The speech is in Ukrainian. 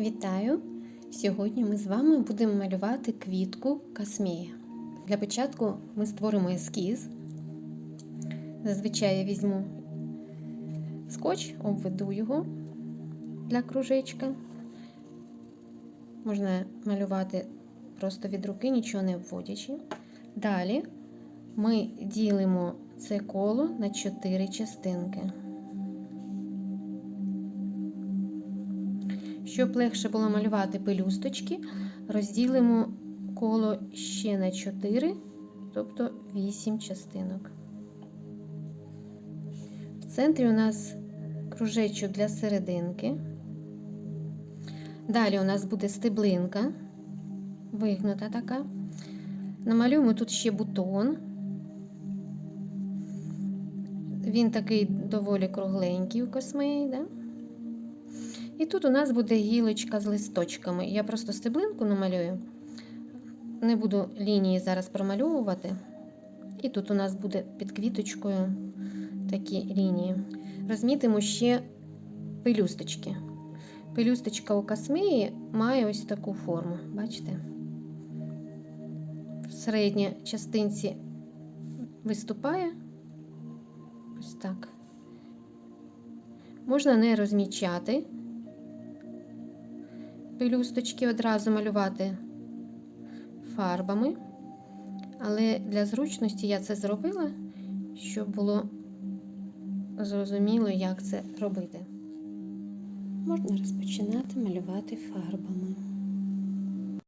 Вітаю! Сьогодні ми з вами будемо малювати квітку касмія. Для початку ми створимо ескіз. Зазвичай я візьму скотч, обведу його для кружечка. Можна малювати просто від руки, нічого не вводячи. Далі ми ділимо це коло на 4 частинки. Щоб легше було малювати пелюсточки, розділимо коло ще на 4, тобто 8 частинок. В центрі у нас кружечок для серединки. Далі у нас буде стеблинка, вигнута така. Намалюємо тут ще бутон. Він такий доволі кругленький у космеї, да? І тут у нас буде гілочка з листочками. Я просто стеблинку намалюю. Не буду лінії зараз промальовувати. І тут у нас буде під квіточкою такі лінії. Розмітимо ще пелюсточки. Пелюсточка у космеї має ось таку форму. Бачите? В середній частинці виступає. Ось так. Можна не розмічати пелюсточки одразу малювати фарбами, але для зручності я це зробила, щоб було зрозуміло, як це робити. Можна розпочинати малювати фарбами.